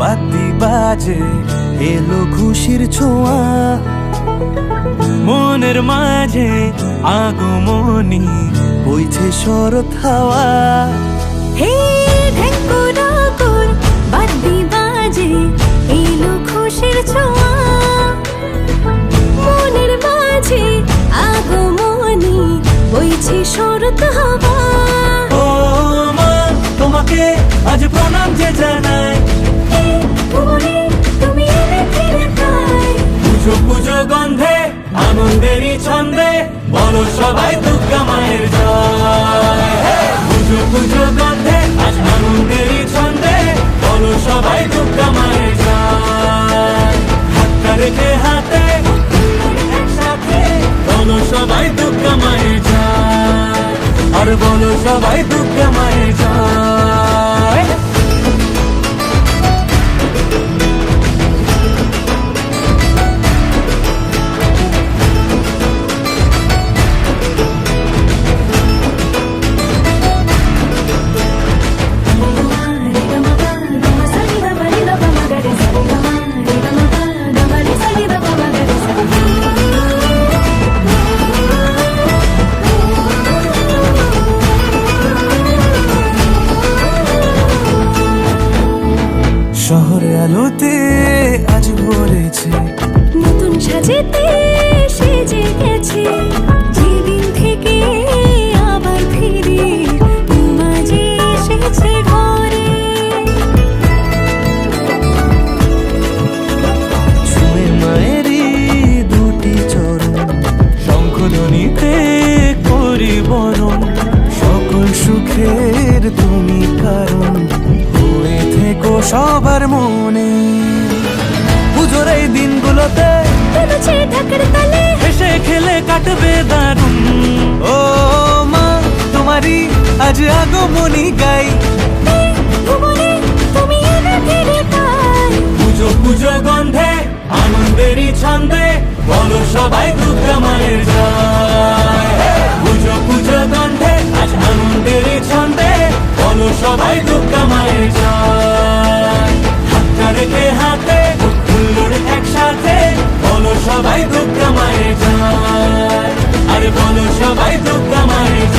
বাতি বাজে এলো খুশির ছোঁয়া। মনের মাঝে আগমনী বইছে শরৎ হাওয়া। হে বাদ্যি বাজে এলো খুশির ছোঁয়া। মনের মাঝে আগমনী বইছে শরৎ হাওয়া। ও মা তোমাকে আজ প্রণাম যে জানাই। আনন্দেরই ছন্দে, বলো সবাই দুর্গা মায়ের জয়। পুজো পুজো গন্ধে আজ আনন্দেরই ছন্দে, বলো সবাই দুর্গা মায়ের জয়। হাতটা রেখে হাতে, একসাথে, বলো সবাই দুর্গা মায়ের জয়। আর বলো সবাই দুর্গা মায়ের জয়। শহরে আলোতে আজ ভরেছে। নতুন সাজেতে সেজে গেছে। যেদিন থেকে আবার ফিরে মাঝে এসেছে ঘরে। ছুঁয়ে মায়েরই দুটি চরণ শঙ্খধ্বনিতে করি বরণ সকল সুখের তুমি কারণ। সবার মনে। পুজোর এই দিনগুলোতে তুলছে ঢাকার তালে। হেসে খেলে কাটবে দারুণ। ও মা তোমারই আজ আগমনী গাই। পুজো পুজো গন্ধে আনন্দেরই ছন্দে বলো সবাই দুর্গা মায়ের জয়। পুজো পুজো গন্ধে আজ আনন্দেরই ছন্দে বলো সবাই দুর্গা মায়ের জয়। রেখে হাতে হুল্লোড় একসাথে বলো সবাই দুর্গা মায়ের জয় আরে বলো সবাই দুর্গা মায়ের